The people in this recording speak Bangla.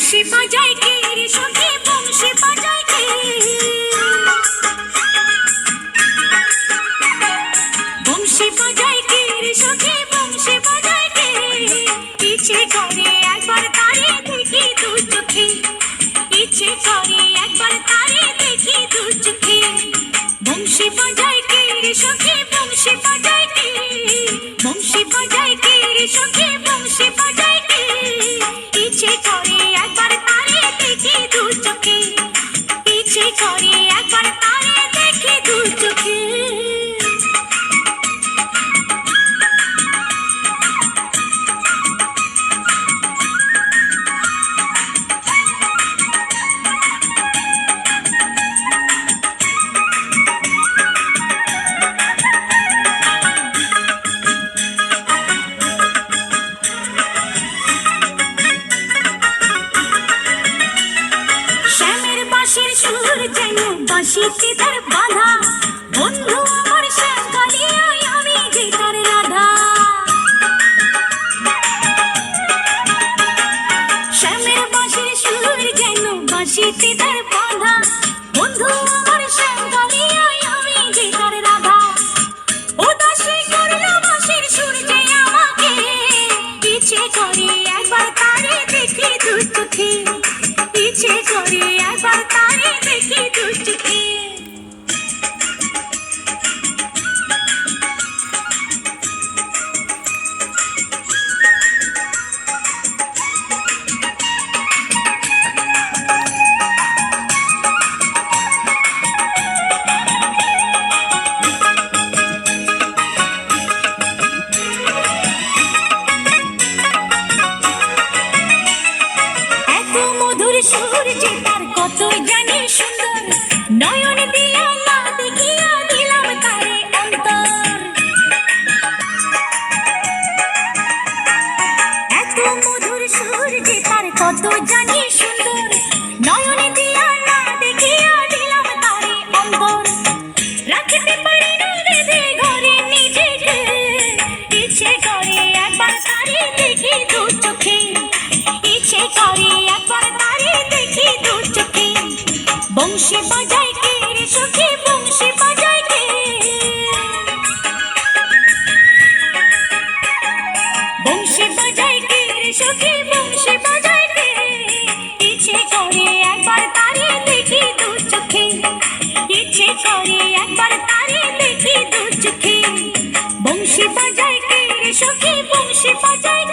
বংশী বাজায় কে রে সখী, বংশী বাজায় কে? বংশী বাজায় কে রে সখী, বংশী বাজায় কে? ইচ্ছে করে একবার তারে দেখি দু চোখে। ইচ্ছে করে একবার তারে দেখি দু চোখে। বংশী বাজায় কে রে সখী, বংশী বাজায় কে? বংশী বাজায় কে রে সখী, বংশী একবার তারে দেখি দু চোখে। সুর যেন বাঁশিতে তার বাধা। বন্ধু আমার শ্যাম কালিয়ায় আমি যে তার রাধা। শ্যামের বাঁশির সুর যেন বাঁশিতে তার বাধা। বন্ধু আমার শ্যাম যে তার কত জানি সুন্দর। নয়ন বংশী বাজায় কে রে সখী বংশী বাজায় কে? বংশী বাজায় কে রে সখী বংশী বাজায় কে? ইচ্ছে করে একবার তারে দেখি দু চোখে। ইচ্ছে করে একবার তারে দেখি দু চোখে। বংশী বাজায় কে রে সখী বংশী বাজায়